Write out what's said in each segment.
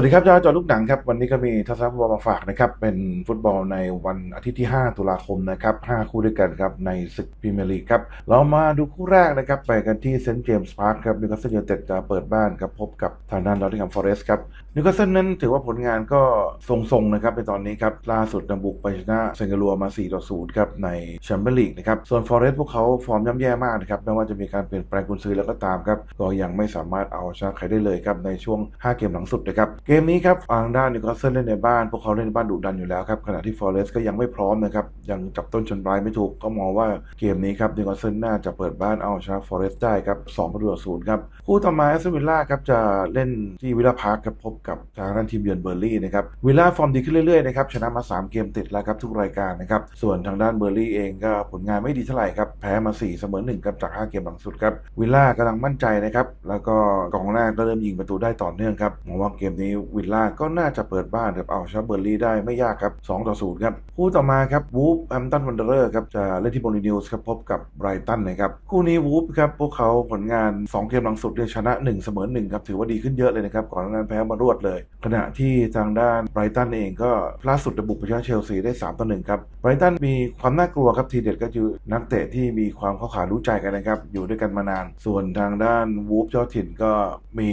วัสดีครับยอดจอลูกหนังครับ วันนี้ก็มีทัศนฟุตบอลมาฝากนะครับ เป็นฟุตบอลในวันอาทิตย์ที่ 5 ตุลาคมนะครับ 5 คู่ด้วยกันครับ ในศึกพรีเมียร์ลีกครับ เรามาดูคู่แรกนะครับ ไปกันที่เซนต์เจมส์พาร์คครับนิวคาสเซิลยูไนเต็ดจะเปิดบ้านครับพบกับทางด้านลอตติงแฮมฟอเรสต์ครับนิวคาสเซิลนั้นถือว่าผลงานก็ทรงๆนะครับในตอนนี้ครับล่าสุดนำบุกไปชนะเซงกลัวมา4ต่อ0ครับในแชมเปี้ยนลีกนะครับส่วนฟอเรสต์พวกเขาฟอร์มย่ำแย่มากนะครับไม่ว่าจะมีการเปลี่ยนแปลงกุนซือแล้วก็ตามครับก็ยังไม่สามารถเอาชนะใครได้เลยครับในช่วง 5 เกมหลังสุดนะครับเกมนี้ครับทางด้านนิวคาสเซิลเล่นในบ้าน พวกเขาเล่นในบ้านดุดันอยู่แล้วครับ ขณะที่ฟอเรสต์ก็ยังไม่พร้อมนะครับ ยังจับต้นชนปลายไม่ถูก ก็มองว่าเกมนี้ครับนิวคาสเซิลน่าจะเปิดบ้านเอาชนะฟอเรสต์ได้ครับ2ประตูต่อ0ครับคู่ต่อมาแอสตันวิลล่าครับจะเล่นที่วิลล่าพาร์คครับพบกับทางด้านทีมเยือนเบอร์ลี่นะครับวิลล่าฟอร์มดีขึ้นเรื่อยๆนะครับชนะมา 3 เกมติดแล้วครับทุกรายการนะครับส่วนทางด้านเบอร์ลี่เองก็ผลงานไม่ดีเท่าไหร่ครับแพ้มา 4 เสมอ1ครับจาก 5 เกมหลังสุดครับวิลล่ากำลังมั่นใจนะครับแล้วก็กองหน้าก็เริ่มยิงประตูได้ต่อเนื่องครับมองว่าเกมนี้วิลล่าก็น่าจะเปิดบ้านครับเอาชนะเบอร์ลีได้ไม่ยากครับ2ต่อ0ครับคู่ต่อมาครับวูฟแฮมตันวันเดอร์ครับจะเล่นที่โบลีนิวส์ครับพบกับไบรตันนะครับคู่นี้วูฟครับพวกเขาผลงาน 2 เกมหลังสุดเนี่ยชนะ 1 เสมอ1ครับถือว่าดีขึ้นเยอะเลยนะครับก่อนหน้านั้นแพ้มารวดเลย ขณะที่ทางด้านไบรตันเองก็ล่าสุดจะบุกไปชนะเชลซีได้3ต่อ1ครับไบรตันมีความน่ากลัวครับทีเด็ดก็คือนักเตะที่มีความเข้าขารู้ใจกันนะครับอยู่ด้วยกันมานาน ส่วนทางด้านวูฟเจ้าถิ่นก็มี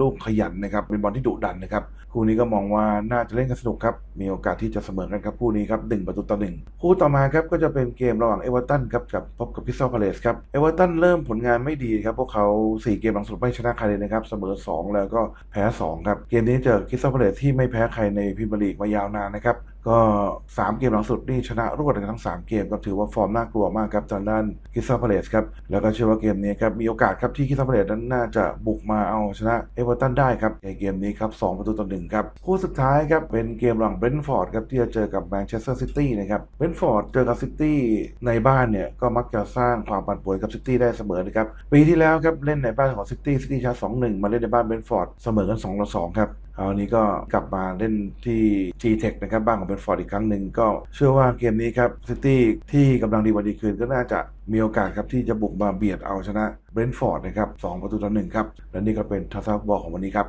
ลูกขยันนะครับเป็นบอลที่ดุดันนะครับคู่นี้ก็มองว่าน่าจะเล่นกันสนุกครับ มีโอกาสที่จะเสมอกันครับคู่นี้ครับหนึ่งประตูต่อหนึ่งคู่ต่อมาครับก็จะเป็นเกมระหว่างเอเวอร์ตันครับกับพบกับพิซซ่าพาเลสครับเอเวอร์ตันเริ่มผลงานไม่ดีครับพวกเขา 4 เกมหลังสุดไม่ชนะใครเลยนะครับเสมอ 2 แล้วก็แพ้ 2 ครับ เกมนี้เจอคิสซาพาเลสที่ไม่แพ้ใครในพรีเมียร์ลีกมายาวนานนะครับก็ 3 เกมหลังสุดนี่ชนะรวดกันทั้ง 3 เกมก็ถือว่าฟอร์มน่ากลัวมากครับทางด้านคิสซาพาเลสครับแล้วก็เชื่อว่าเกมนี้ครับมีโอกาสครับที่คิสซาพาเลสนั้นน่าจะบุกมาเอาชนะเอเวอร์ตันได้ครับในเกมนี้ครับ2 ประตูต่อหนึ่งครับคู่สุดท้ายครับเป็นเกมระหว่างเบรนท์ฟอร์ดครับที่จะเจอกับแมนเชสเตอร์ซิตี้นะครับเบรนท์ฟอร์ดเจอกับซิตี้ในบ้านเนี่ยก็มักจะสร้างความปั่นป่วนกับซิตี้ได้เสมอนะครับปีที่แล้วครับเล่นในบ้านของซิตี้ซิตี้ชนะ2-1มาเล่นในบ้านเบรนท์ฟอร์ดเสมอกัน2ต่อ2ครับคราวนี้ก็กลับมาเล่นที่ G-Tech นะครับบ้านของเบนฟอร์ดอีกครั้งหนึ่งก็เชื่อว่าเกมนี้ครับซิตี้ที่กำลังดีวันดีคืนก็น่าจะมีโอกาสครับที่จะบุกมาเบียดเอาชนะเบรนท์ฟอร์ดนะครับ2ประตูต่อ1ครับ และนี่ก็เป็นทัศนบอลของวันนี้ครับ